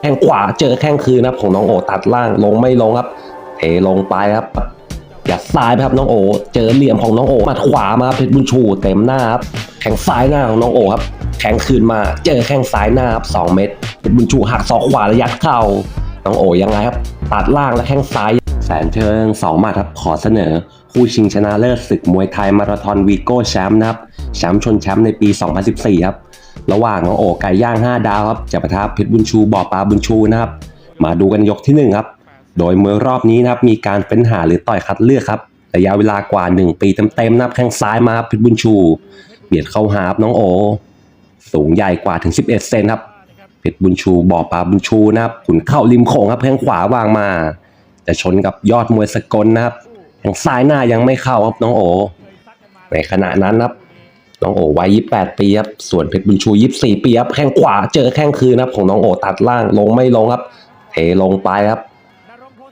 แข้งขวาเจอแข้งคืนนะครับของน้องโอตัดล่างลงไม่ลงครับเทลงไปครับยัดซ้ายไปครับน้องโอ เจอเหลี่ยมของน้องโอมัดขวามาเพชรบุญชูเต็มหน้าครับแข้งซ้ายหน้าของน้องโอครับแข้งคืนมาเจอแข้งซ้ายหน้าครับสองเม็ดเพชรบุญชูหักศอกขวาและยัดเข่าน้องโอยังไงครับตัดล่างและแข้งซ้ายแสนเชิงสองหมัดครับขอเสนอ คู่ชิงชนะเลิศศึกมวยไทยมาราธอนวีโก้แชมป์นะครับแชมป์ชนแชมป์ในปี 2014 ครับ ระหว่างน้องโอไก่ย่าง 5 ดาวครับจะปะทะเพชรบุญชูบ่อปลาบุญชูนะครับ มาดูกันยกทีหนึ่1 ครับ โดยมวยรอบนี้นะครับมีการเฟ้นหาหรือต่อยคัดเลือกครับระยะเวลากว่า 1 ปีเต็มๆนะครับแข้งซ้ายมาเพชรบุญชูเบียดเข้าหาครับน้องโอ สูงใหญ่กว่าถึง 11 เซนครับเพชรบุญชูบ่อปลาบุญชูนะครับขุนเข้าริมโขงครับแข้งขวาวางมาจะชนกับยอดมวยสกลนะครับแข้งซ้ายหน้ายังไม่เข้าครับน้องโอ ในขณะนั้นครับ น้องโอวัย28ปีครับ ส่วนเพชรบุญชู24ปีครับ แข้งขวาเจอแข้งคืนครับ ของน้องโอตัดล่างลงไม่ลงครับ เทลงไปครับ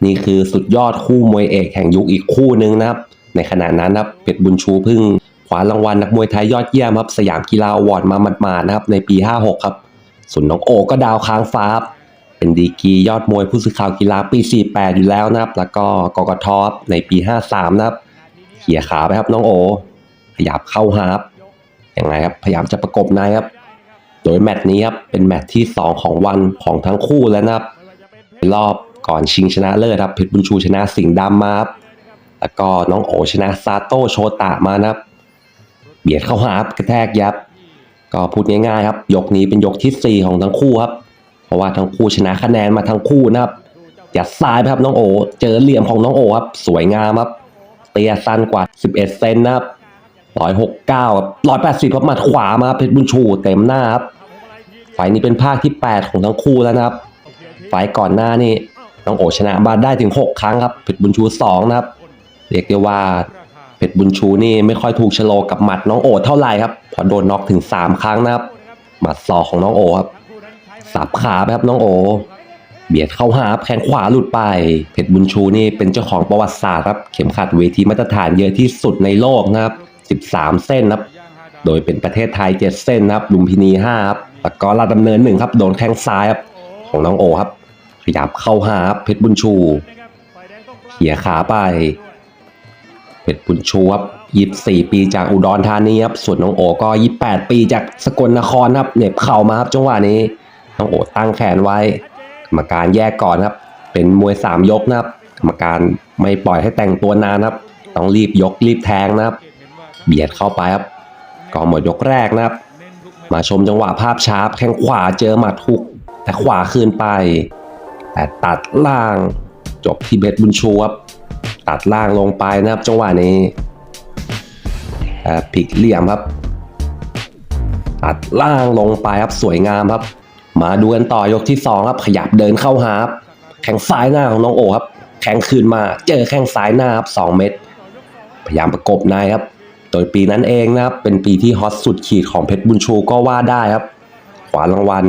นี่คือสุดยอดคู่มวยเอกแห่งยุคอีกคู่หนึ่งนะครับ ในขณะนั้นครับเพชรบุญชูเพิ่งคว้ารางวัลนักมวยไทยยอดเยี่ยมครับ สยามกีฬาอวอร์ดมาหมาดๆนะครับ ในปี 56 ครับ ส่วนน้องโอก็ดาวค้างฟ้าครับเป็นดีกรียอดมวยผู้สื่อข่าวกีฬาปี 48 อยู่แล้วนะครับ แล้วก็กกทในปี 53 นะครับเขี่ยขาไปครับน้องโอ ขยับเข้าหาครับ อยังไงครับพยายามจะประกบในครับ โดยแมตช์นี้ครับเป็นแมตช์ที่ 2 ของวันของทั้งคู่แล้วนะครับ รอบก่อนชิงชนะเลิศครับเพชรบุญชูชนะสิงห์ดำมาครับแล้วก็น้องโอชนะซาโตโชตะมานะครับ เบียดเข้าหาครับกระแทกยับ ก็พูดง่ายๆครับ ยกนี้เป็นยกที่ 4 ของทั้งคู่ครับ เพราะว่าทั้งคู่ชนะคะแนนมาทั้งคู่นะครับยัดซ้ายไปครับน้องโอ เจอเหลี่ยมของน้องโอครับสวยงามครับเตียสั้นกว่า 11 เซนนะครับ 169ครับ180ครับหมัดขวามาเพชรบุญชูเต็มหน้าครับไฟนี้เป็นภาคที่8ของทั้งคู่แล้วนะครับ ไฟก่อนหน้านี่น้องโอชนะมาได้ถึง6ครั้งครับเพชรบุญชู2นะครับเรียกได้ว่าเพชรบุญชูนี่ไม่ค่อยถูกชะโลกับหมัดน้องโอเท่าไหร่ครับเพอโดนน็อกถึง3ครั้งนะครับหมัดศอกของน้องโอครับสับขาไปครับน้องโอ เบียดเข้าหาครับแขนขวาหลุดไป เพชรบุญชูนี่เป็นเจ้าของประวัติศาสตร์ครับ เข็มขัดเวทีมาตรฐานเยอะที่สุดในโลกนะครับ 13 เส้นครับ โดยเป็นประเทศไทย 7 เส้นนะครับ ลุมพินี5ครับแล้วก็ลาดำเนินหนึ่งครับ โดนแข้งซ้ายครับ ของน้องโอครับ ขยับเข้าหาครับเพชรบุญชู เขี่ยขาไป เพชรบุญชูครับ24 ปีจากอุดรธานีครับ ส่วนน้องโอก็ 28 ปีจากสกลนครครับเหน็บเข่ามาครับจังหวะนี้ น้องโอตั้งแขนไว้กรรมการแยกก่อนครับ เป็นมวย 3 ยกนะครับกรรมการไม่ปล่อยให้แต่งตัวนานครับ ต้องรีบยกรีบแทงนะครับ เบียดเข้าไปครับก็หมดยกแรกนะครับ มาชมจังหวะภาพช้าแข้งขวาเจอหมัดทุก แต่ขวาคืนไป แต่ตัดล่าง จบที่เบสบุญชูครับตัดล่างลงไปนะครับจังหวะนี้แต่พลิกเหลี่ยมครับ ตัดล่างลงไปครับสวยงามครับ มาดูกันต่อยกที่ 2 ครับ ขยับเดินเข้าหาครับแข้งซ้ายหน้าของน้องโอครับแข้งคืนมาเจอแข้งซ้ายหน้าครับ2เม็ดพยายามประกบในครับ โดยปีนั้นเองนะครับเป็นปีที่ฮอตสุดขีดของเพชรบุญชูก็ว่าได้ครับขวารางวัล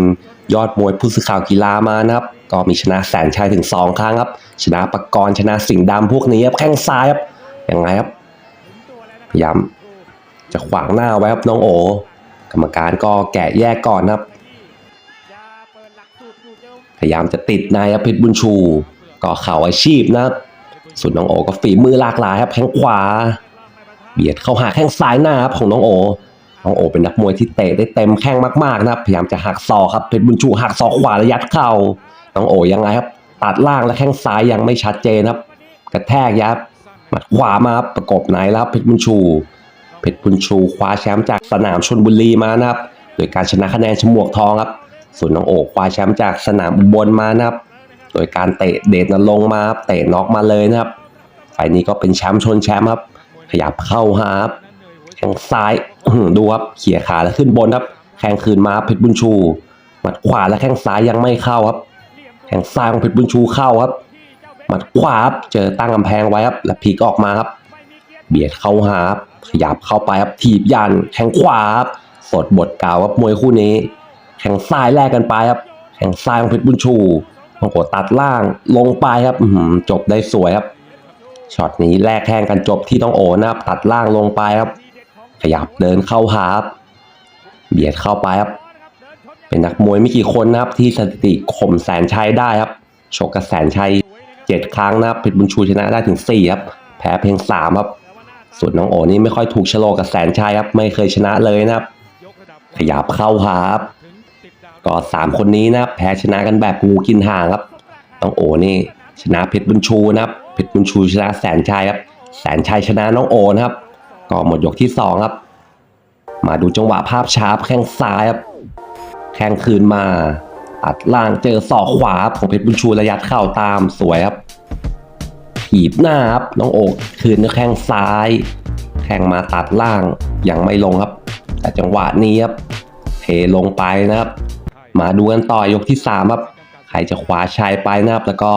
ยอดมวยผู้สื่อข่าวกีฬามานะครับ ก็มีชนะแสนชัยถึง 2 ครั้งครับ ชนะปกรณ์ชนะสิงห์ดำพวกนี้ครับแข้งซ้ายครับยังไงครับยายามจะขวางหน้าไว้ครับน้องโอกรรมการก็แกะแยกก่อนครับ พยายามจะติดนายเพชรบุญชู ก็เข่าอาชีพนะครับส่วนน้องโอก็ฝีมือหลากหลายครับแข้งขวา เบียดเข้าหาแข้งซ้ายหน้าครับของน้องโอ น้องโอเป็นนักมวยที่เตะได้เต็มแข้งมากๆนะครับ พยายามจะหักศอกครับ เพชรบุญชูหักศอกขวาและยัดเข่า น้องโอยังไงครับ ตัดล่างและแข้งซ้ายยังไม่ชัดเจนครับ กระแทกยับ หมัดขวามาครับประกบในแล้วครับเพชรบุญชู เพชรบุญชูคว้าแชมป์จากสนามชนบุรีมานะครับ โดยการชนะคะแนนชมวกทองครับ ส่วนน้องโอคว้าแชมป์จากสนามอุบลมานะครับ โดยการเตะเดชนรงมาครับเตะน็อกมาเลยนะครับไฟล์นี้ก็เป็นแชมป์ชนแชมป์ครับ ขยับเข้าหารับแข้งซ้ายดูครับเขี่ยขาแล้วขึ้นบนครับ แข้งคืนมาเพชรบุญชูหมัดขวาและแข้งซ้ายยังไม่เข้าครับ แข้งซ้ายของเพชรบุญชูเข้าครับหมัดขวาครับเจอตั้งกำแพงไว้ครับแล้วพลิกออกมาครับ เบียดเข้าหารับขยับเข้าไปครับถีบยันแข้งขวาครับสดบทเก่าครับมวยคู่นี้ แข้งซ้ายแลกกันไปครับ แข้งซ้ายของเพชรบุญชูโอ้โหตัดล่างลงไปครับจบได้สวยครับ ช็อตนี้แลกแข้งกันจบที่ต้องโอนะครับตัดล่างลงไปครับ ขยับเดินเข้าหาครับเบียดเข้าไปครับเพเป็นนักมวยไม่กี่คนนะครับ ที่สถิติข่มแสนชัยได้ครับชกกับแสนชัยเจ็ดครั้งนะครับเพชรบุญชูชนะได้ถึงสี่ครับ แพ้เพียงสามครับ ส่วนน้องโอนี่ไม่ค่อยถูกชะโลกับแสนชัยครับ ไม่เคยชนะเลยนะครับ ขยับเข้าหาครับก็สามคนนี้นะครับแพ้ชนะกันแบบงูกินห่างครับน้องโอนี่ชนะเพชรบุญชูนะครับ เพชรบุญชูชนะแสนชัยครับ แสนชัยชนะน้องโอนะครับ ก็หมดยกที่สองครับ มาดูจังหวะภาพช้าแข้งซ้ายครับ แข้งคืนมาตัดล่างเจอศอกขวาของเพชรบุญชูระยัดเข้าตามสวยครับถีบหน้าครับน้องโอคืนด้วยแข้งซ้าย แข้งมาตัดล่างยังไม่ลงครับ แต่จังหวะนี้ครับเทลงไปนะครับ มาดูกันต่อยกที่3ครับใครจะคว้าชัยไปนะครับแล้วก็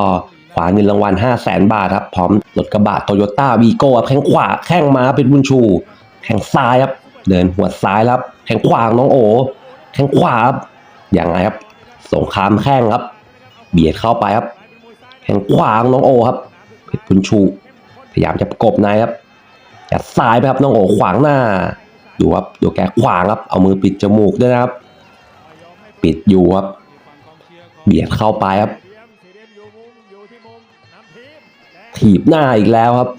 คว้าเงินรางวัล 5 0 0แสนบาทครับพร้อมรถกระบะโตโยต้าวีโก้แข้งขวาแข้งมาเป็นบุญชู แข้งซ้ายครับ เดินหัวซ้ายครับ แข้งขวาน้องโอ แข้งขวาครับอยังไงครับสงครามแข้งครับ เบียดเข้าไปครับ แข้งขวาของน้องโอครับเพชรบุญชู พยายามจะประกบในครับจัดซ้ายไปครับน้องโอขวางหน้า ดูครับดูแกขวางครับ เอามือปิดจมูกด้วยนะครับ ปิดอยู่ครับ เบียดเข้าไปครับ ถีบหน้าอีกแล้วครับ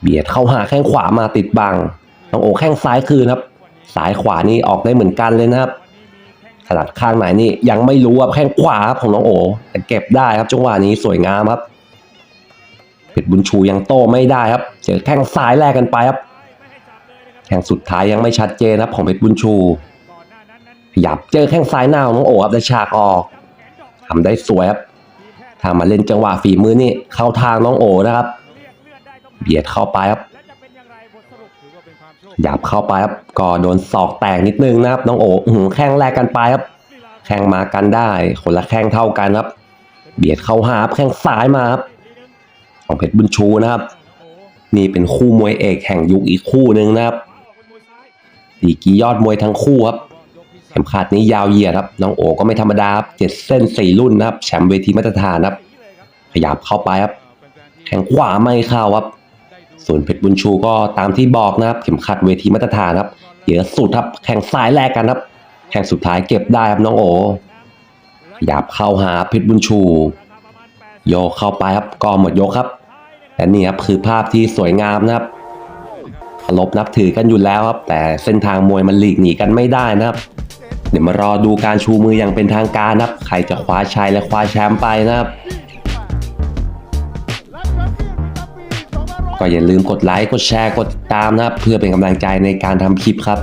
เบียดเข้าหาแข้งขวามาติดบังน้องโอแข้งซ้ายคืนครับซ้ายขวานี่ออกได้เหมือนกันเลยนะครับถนัดข้างไหนนี่ยังไม่รู้ครับแข้งขวาของน้องโอแต่เก็บได้ครับจังหวะนี้สวยงามครับเพชรบุญชูยังโตไม่ได้ครับ เจอแข้งซ้ายแลกกันไปครับแข้งสุดท้ายยังไม่ชัดเจนครับของเพชรบุญชูขยับเจอแข้งซ้ายหน้าของน้องโอครับแต่ฉากออกทำได้สวยครับ ถ้ามาเล่นจังหวะฝีมือนี่เข้าทางน้องโอนะครับ เบียดเข้าไปครับหยับเข้าไปครับก็โดนศอกแตกนิดนึงนะครับ น้องโอหือแข้งแลกกันไปครับแข้งมากันได้ คนละแข้งเท่ากันครับ เบียดเข้าหาแข้งซ้ายมาครับของเพชรบุญชูนะครับ นี่เป็นคู่มวยเอกแห่งยุคอีกคู่หนึ่งนะครับดีกียอดมวยทั้งคู่ครับ มขัดนี้ยาวเหยียดครับ น้องโอก็ไม่ธรรมดาครับเจ็ดเส้นสี่รุ่นนะครับแชมป์เวทีมาตรฐานครับ ขยับเข้าไปครับ แข้งขวาไม่เข้าครับ ส่วนเพชรบุญชูก็ตามที่บอกนะครับ เข็มขัดเวทีมาตรฐานครับเยอะสุดครับ แข่งซ้ายแลกกันครับ แข่งสุดท้ายเก็บได้ครับน้องโอขยับเข้าหาเพชรบุญชู โยเข้าไปครับก็หมดยกครับและนี่ครับคือภาพที่สวยงามนะครับเคารพนับถือกันอยู่แล้วครับ แต่เส้นทางมวยมันหลีกหนีกันไม่ได้นะครับ เดี๋ยวมารอดูการชูมืออย่างเป็นทางการนะครับ ใครจะคว้าชัยและคว้าแชมป์ไปนะครับก็อย่าลืมกดไลค์ กดแชร์ กดติดตามนะครับ เพื่อเป็นกำลังใจในการทำคลิปครับ